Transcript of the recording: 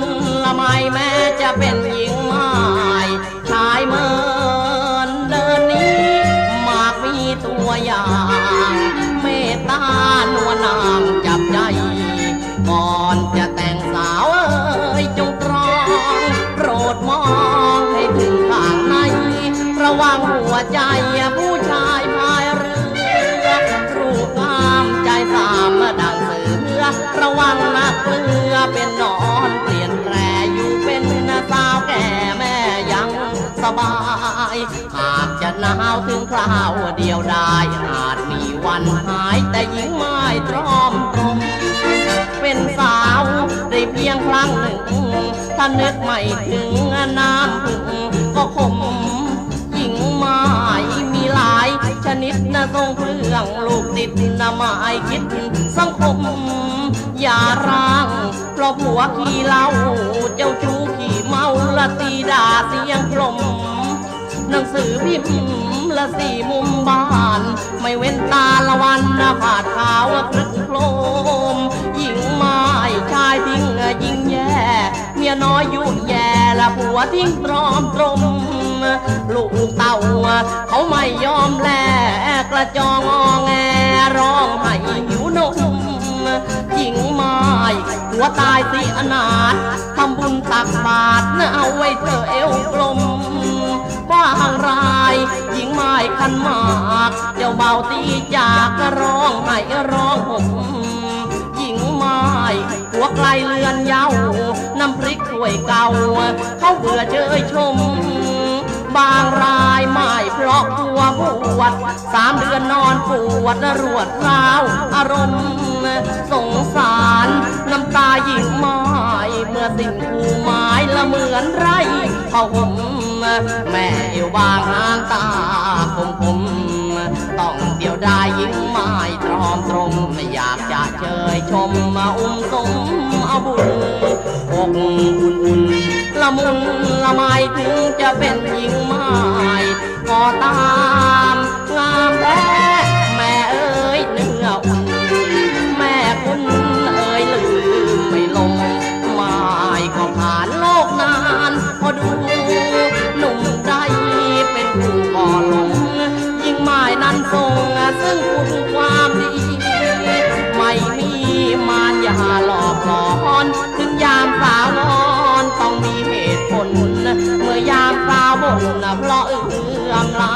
มุนละไมแม้จะเป็นหญิงไม้ชายเมินเดินนี้มากมีตัวอย่าง เมตตานวนางจับใจ ก่อนจะแต่งสาวเอ้ยจงตรองโปรดมองให้ถึงข้างใน ระวังหัวใจผู้ชาย หนาวถึงคราวเดียวได้ อาจมีวันหายแต่หญิงไม่ตรอมตรมเป็นสาวได้เพียงครั้งหนึ่ง ถ้านึกไม่ถึงน้ำพึ่งก็คมหญิงไม้มีหลาย ชนิดนะทรงเครื่องลูกติดนะไม้คิดสังคมอย่าร้างเพราะผัวขี้เหล้าเจ้าชู้ขี้เมาละตีด่าเสียงกลม หนังสือพิมพ์ละสี่มุมบ้าน ไม่เว้นตาละวันนะผาดขาวครึกโครมหญิงไม้ชายทิ้งยิงแย่ เมียน้อยยุ่แย่ละผัวทิ้งตรอมตรมลูกเต่าเขาไม่ยอมแลกระจองงอแงร้องให้หิวนมหญิงไม้หัวตายสิอนาถทำบุญตักบาตรนะเอาไว้เธอเอวกลมันมาก เจ้าเบาตีจากก็ร้องให้ร้องห่มหญิงไม้หัวไกลเลือนเย้าน้ำพริกถ้วยเก่า เขาเบื่อเจยชม บางรายไม่เพราะกลัวปวดสามเดือนนอนปวดรวดร้าว อารมณ์สงสารน้ำตาหญิงไม้เมื่อสิ่งคูไม้ละเหมือนไรเขาห่ม แม่เอวบางหางตาคมคมต้องเดียวได้ยหญิงไม้ตรอมตรมไม่อยากจะเชยชมมาอุ้มสมเอาบุญอกอุ่นๆละมุนละไมถึงจะเป็นหญิงไม้ก็ตา หลงยิ่งหมายนั้นทรงซึ่งคุณความดี ไม่มีมารยาหลอกหลอน ถึงยามสาวนอนต้องมีเหตุผล เมื่อยามสาวบ่นเพราะเอื้อมลา